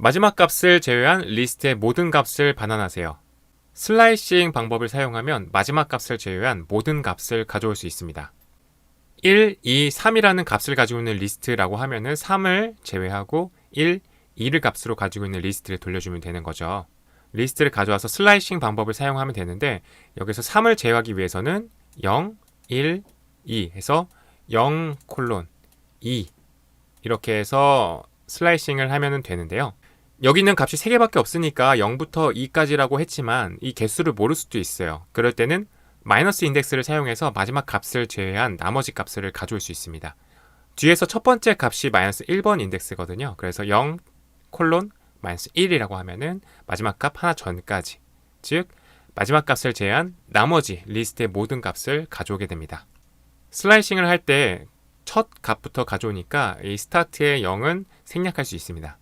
마지막 값을 제외한 리스트의 모든 값을 반환하세요. 슬라이싱 방법을 사용하면 마지막 값을 제외한 모든 값을 가져올 수 있습니다. 1, 2, 3이라는 값을 가지고 있는 리스트라고 하면은 3을 제외하고 1, 2를 값으로 가지고 있는 리스트를 돌려주면 되는 거죠. 리스트를 가져와서 슬라이싱 방법을 사용하면 되는데 여기서 3을 제외하기 위해서는 0, 1, 2 해서 0 콜론 2 이렇게 해서 슬라이싱을 하면 되는데요. 여기 있는 값이 3개밖에 없으니까 0부터 2까지라고 했지만 이 개수를 모를 수도 있어요. 그럴 때는 마이너스 인덱스를 사용해서 마지막 값을 제외한 나머지 값을 가져올 수 있습니다. 뒤에서 첫 번째 값이 마이너스 1번 인덱스거든요. 그래서 0 콜론 마이너스 1이라고 하면은 마지막 값 하나 전까지 즉 마지막 값을 제외한 나머지 리스트의 모든 값을 가져오게 됩니다. 슬라이싱을 할 때 첫 값부터 가져오니까 이 스타트의 0은 생략할 수 있습니다.